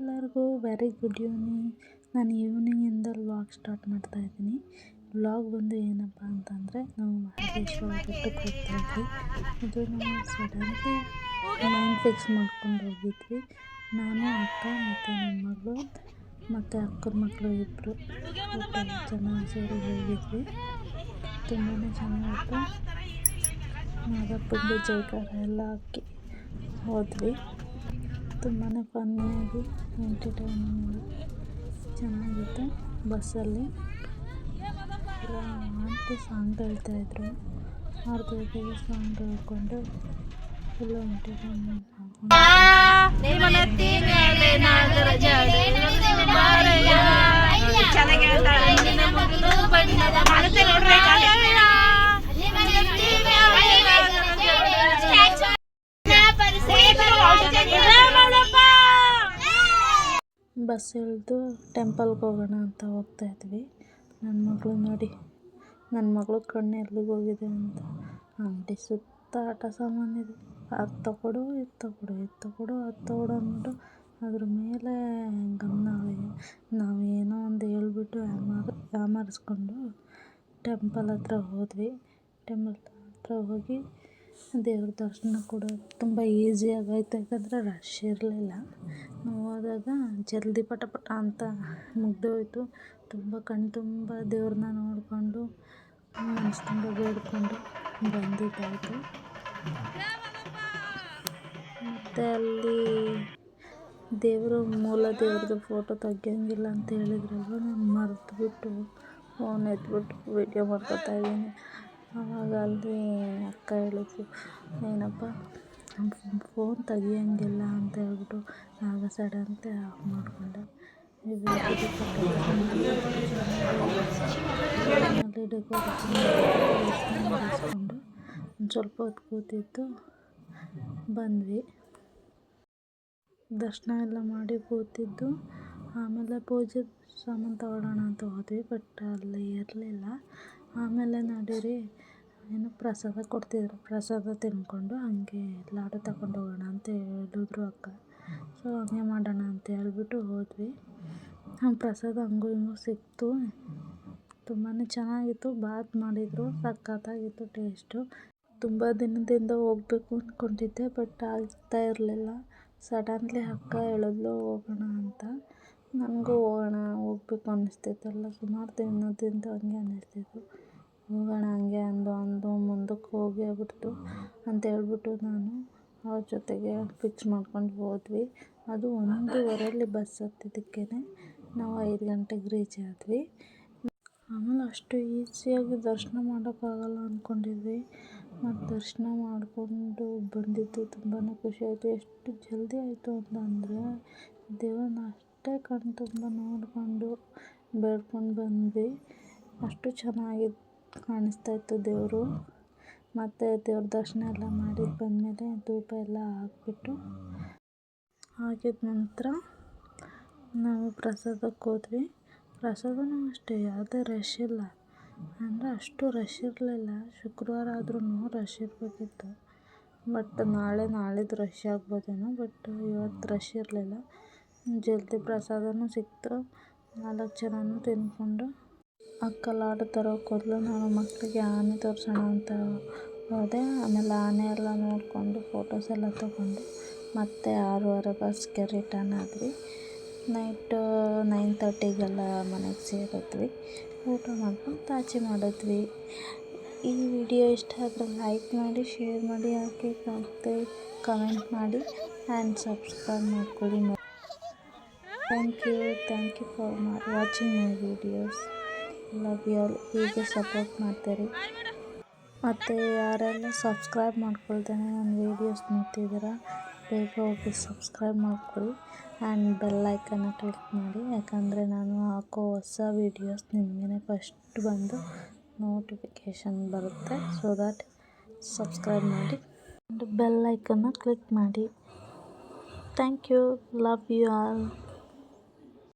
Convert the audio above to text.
ಎಲ್ಲರಿಗೂ very good evening ನಾನು ಈವ್ನಿಂಗಿಂದ vlog start ಮಾಡ್ತಾ ಇದ್ದೀನಿ. ವ್ಲಾಗ್ ಬಂದು ಏನಪ್ಪ ಅಂತಂದರೆ, ನಾವು ಮಹದೇಶ್ವರ ಬೆಟ್ಟಕ್ಕೆ ಇದು ನಾವು ಸಡನ್ಲಿ ಮೈಂಡ್ ಫಿಕ್ಸ್ ಮಾಡ್ಕೊಂಡು ಹೋಗಿದ್ವಿ. ನಾನು, ಅಕ್ಕ ಮತ್ತು ನನ್ನ ಮಗಳು ಮತ್ತು ಅಕ್ಕನ ಮಕ್ಕಳು ಇಬ್ಬರು ಜನ ಸೇರಿ ಹೋಗಿದ್ವಿ. ತುಂಬಾ ಚೆನ್ನಾಗಿತ್ತು ಮಾದಪ್ಪಂದು ಜೈಕಾರ ಎಲ್ಲ ಹಾಕಿ ಹೋದ್ವಿ. ತುಂಬಾ ಫನ್ನಿಯಾಗಿ ಎಂಟರ್ಟೈನಿಂಗ್ ಚೆನ್ನಾಗಿತ್ತು. ಬಸ್ಸಲ್ಲಿ ಆಂಟಿ ಸಾಂಗ್ ಹೇಳ್ತಾಯಿದ್ರು ಅವ್ರ ಜೊತೆಗೆ ಸಾಂಗ್ ಹೇಳ್ಕೊಂಡು ಫುಲ್ಲು ಎಂಟರ್ಟೈನ್ಮೆಂಟ್ ಬಸ್ ಇಳಿದು ಟೆಂಪಲ್ಗೆ ಹೋಗೋಣ ಅಂತ ಹೋಗ್ತಾ ಇದ್ವಿ. ನನ್ನ ಮಗಳು ನೋಡಿ ನನ್ನ ಮಗಳು ಕಣ್ಣು ಎಲ್ಲಿಗೆ ಹೋಗಿದೆ ಅಂತ. ಅಂಗಡಿ ಸುತ್ತ ಆಟ ಸಾಮಾನಿದೆ ಅದು ತಗೊಡು, ಇದು ತಗೊಡು ಇದು ತಗೊಡು, ಅದು ತಗೊಡು ಅಂದ್ಬಿಟ್ಟು ಅದ್ರ ಮೇಲೆ ಗಮನ ನಾವು ಏನೋ ಒಂದು ಹೇಳ್ಬಿಟ್ಟು ಯಾಮಾರ್, ಯಾಮಾರಿಸ್ಕೊಂಡು ಟೆಂಪಲ್ ಹತ್ರ ಹೋದ್ವಿ. ಟೆಂಪಲ್ ಹತ್ರ ಹೋಗಿ ದೇವ್ರ ದರ್ಶನ ಕೂಡ ತುಂಬ ಆಗೈತೆ. ಯಾಕಂದರೆ ರಶ್ ಇರಲಿಲ್ಲ. ನಾವು ಹೋದಾಗ ಜಲ್ದಿ ಪಟ ಪಟ ಅಂತ ಮುಗ್ದೋಯ್ತು. ತುಂಬ ಕಣ್ಣು ತುಂಬ ದೇವ್ರನ್ನ ನೋಡಿಕೊಂಡು ಮನಸ್ಸು ತುಂಬ ಬೇಡಿಕೊಂಡು ಬಂದಿದ್ದಾಯಿತು. ಮತ್ತು ಅಲ್ಲಿ ದೇವರು ಮೂಲ ದೇವ್ರದ್ದು ಫೋಟೋ ತೆಗಿಯಂಗಿಲ್ಲ ಅಂತ ಹೇಳಿದ್ರಲ್ವ ನಾನು ಮರೆತುಬಿಟ್ಟು ಫೋನ್ ಎತ್ಬಿಟ್ಟು ವೀಡಿಯೋ ಮಾಡ್ಕೊತಾ ಇದ್ದೀನಿ. ಆವಾಗ ಅಲ್ಲಿ ಅಕ್ಕ ಹೇಳಿದ್ಲು ಏನಪ್ಪ ಫೋನ್ ತೆಗಿಯೋಂಗಿಲ್ಲ ಅಂತ ಹೇಳ್ಬಿಟ್ಟು ಆಗ ಸಡನ್ಲಿ ಆಫ್ ಮಾಡಿಕೊಂಡೆ. ಅಲ್ಲಿ ಮಾಡಿಸ್ಕೊಂಡು ಸ್ವಲ್ಪ ಹೊತ್ತು ಕೂತಿದ್ದು ಬಂದ್ವಿ. ದರ್ಶನ ಎಲ್ಲ ಮಾಡಿ ಕೂತಿದ್ದು, ಆಮೇಲೆ ಪೂಜೆ ಸಾಮಾನು ತಗೊಳ್ಳೋಣ ಅಂತ ಹೋದ್ವಿ ಬಟ್ ಅಲ್ಲಿ ಇರಲಿಲ್ಲ. ಆಮೇಲೆ ನಡೀರಿ ಏನು ಪ್ರಸಾದ ಕೊಡ್ತಿದ್ರು. ಪ್ರಸಾದ ತಿಂದ್ಕೊಂಡು ಹಂಗೆ ಲಾಡು ತಗೊಂಡು ಹೋಗೋಣ ಅಂತ ಹೇಳಿದ್ರು ಅಕ್ಕ. ಸೊ, ಹಂಗೆ ಮಾಡೋಣ ಅಂತ ಹೇಳ್ಬಿಟ್ಟು ಹೋದ್ವಿ. ಪ್ರಸಾದ ಹಂಗೂ ಹಿಂಗೂ ಸಿಕ್ತು. ತುಂಬಾ ಚೆನ್ನಾಗಿತ್ತು. ಬಾತ್ ಮಾಡಿದರು. ಸಖತ್ತಾಗಿತ್ತು ಟೇಸ್ಟು. ತುಂಬ ದಿನದಿಂದ ಹೋಗ್ಬೇಕು ಅಂದ್ಕೊಂಡಿದ್ದೆ ಬಟ್ ಆಗ್ತಾ ಇರಲಿಲ್ಲ. ಸಡನ್ಲಿ ಅಕ್ಕ ಹೇಳಿದ್ಲು, ಹೋಗೋಣ ಅಂತ. ನನಗೂ ಹೋಗೋಣ, ಹೋಗ್ಬೇಕು ಅನ್ನಿಸ್ತಿತ್ತಲ್ಲ. ಸುಮಾರು ದಿನದಿಂದ ಹಂಗೆ ಅನ್ನಿಸ್ತಿತ್ತು. ಹೋಗೋಣ ಹಂಗೆ ಅಂದು ಅಂದು ಮುಂದಕ್ಕೆ ಹೋಗೇ ಅಂತ ಹೇಳ್ಬಿಟ್ಟು ನಾನು ಅವ್ರ ಜೊತೆಗೆ ಫಿಕ್ಸ್ ಮಾಡ್ಕೊಂಡು ಹೋದ್ವಿ. ಅದು ಒಂದೂವರೆಯಲ್ಲಿ ಬಸ್ ಹತ್ತಿದ್ದಕ್ಕೇ ನಾವು ಐದು ಗಂಟೆಗೆ ರೀಚ್ ಆದ್ವಿ. ಆಮೇಲೆ ಅಷ್ಟು ಈಸಿಯಾಗಿ ದರ್ಶನ ಮಾಡೋಕ್ಕಾಗಲ್ಲ ಅಂದ್ಕೊಂಡಿದ್ವಿ ಮತ್ತು ದರ್ಶನ ಮಾಡಿಕೊಂಡು ಬಂದಿದ್ದು ತುಂಬಾ ಖುಷಿ ಆಯಿತು. ಎಷ್ಟು ಜಲ್ದಿ ಆಯಿತು ಅಂತ ಅಂದರೆ ದೇವ್ರನ್ನ ಅಷ್ಟೇ ಕಣ್ಣು ತುಂಬ ನೋಡಿಕೊಂಡು ಬೇಡ್ಕೊಂಡು ಬಂದ್ವಿ. ಅಷ್ಟು ಚೆನ್ನಾಗಿತ್ತು. ಕಾಣಿಸ್ತಾ ಇತ್ತು ದೇವರು. ಮತ್ತು ದೇವ್ರ ದರ್ಶನ ಎಲ್ಲ ಮಾಡಿದ್ದು ಬಂದಮೇಲೆ ಧೂಪ ಎಲ್ಲ ಹಾಕ್ಬಿಟ್ಟು ಹಾಕಿದ ನಂತರ ನಾವು ಪ್ರಸಾದಕ್ಕೆ ಹೋದ್ವಿ. ಪ್ರಸಾದನೂ ಅಷ್ಟೇ, ಯಾವುದೇ ರಶ್ ಇಲ್ಲ. ಅಂದರೆ ಅಷ್ಟು ರಶ್ ಇರಲಿಲ್ಲ. ಶುಕ್ರವಾರ ಆದ್ರೂ ರಶ್ ಇರಬೇಕಿತ್ತು. ಬಟ್ ನಾಳೆ, ನಾಳಿದ್ದು ರಶ್ ಆಗ್ಬೋದೇನೋ, ಬಟ್ ಇವತ್ತು ರಶ್ ಇರಲಿಲ್ಲ. ಜಲ್ದಿ ಪ್ರಸಾದನೂ ಸಿಕ್ತು. ನಾಲ್ಕು ಜನನೂ ತಿಂದ್ಕೊಂಡು ಅಕ್ಕ ಆಡ್ತಾರೋ ಕೂದಲು ನಾನು ಮಕ್ಕಳಿಗೆ ಆನೆ ತೋರಿಸೋಣ ಅಂತ ಹೋದೆ. ಆಮೇಲೆ ಆನೆ ಎಲ್ಲ ನೋಡಿಕೊಂಡು ಫೋಟೋಸ್ ಎಲ್ಲ ತೊಗೊಂಡು. ಮತ್ತೆ ಆರೂವರೆ ಬಸ್ಗೆ ರಿಟರ್ನ್ ಆದ್ವಿ. ನೈಟು ನೈನ್ ತರ್ಟಿಗೆಲ್ಲ ಮನೆಗೆ ಸೇರಿದ್ವಿ. ಊಟ ಮಾಡ್ಕೊಂಡು ತಾಜಿ ಮಾಡಿದ್ವಿ. ಈ ವಿಡಿಯೋ ಇಷ್ಟ ಆದರೆ ಲೈಕ್ ಮಾಡಿ ಶೇರ್ ಮಾಡಿ ಹಾಕಿ ಮತ್ತೆ ಕಮೆಂಟ್ ಮಾಡಿ ಆ್ಯಂಡ್ ಸಬ್ಸ್ಕ್ರೈಬ್ ಮಾಡ್ಕೊಳ್ಳಿ. Thank you thank you for watching my videos love you all ಹೀಗೆ ಸಪೋರ್ಟ್ ಮಾಡ್ತೀರಿ. ಮತ್ತು ಯಾರೆಲ್ಲ ಸಬ್ಸ್ಕ್ರೈಬ್ ಮಾಡ್ಕೊಳ್ತೇನೆ ನನ್ನ ವೀಡಿಯೋಸ್ ನೋಡ್ತಿದ್ದೀರಾ, ಬೇಗ ಹೋಗಿ ಸಬ್ಸ್ಕ್ರೈಬ್ ಮಾಡ್ಕೊಳ್ಳಿ ಆ್ಯಂಡ್ ಬೆಲ್ ಐಕನ್ನ ಕ್ಲಿಕ್ ಮಾಡಿ. ಯಾಕಂದರೆ ನಾನು ಹಾಕೋ ಹೊಸ ವೀಡಿಯೋಸ್ ನಿಮಗೇ ಫಸ್ಟ್ ಬಂದು ನೋಟಿಫಿಕೇಷನ್ ಬರುತ್ತೆ. ಸೊ ದ್ಯಾಟ್ ಸಬ್ಸ್ಕ್ರೈಬ್ ಮಾಡಿ ಬೆಲ್ ಐಕನ್ನ ಕ್ಲಿಕ್ ಮಾಡಿ. Thank you love you all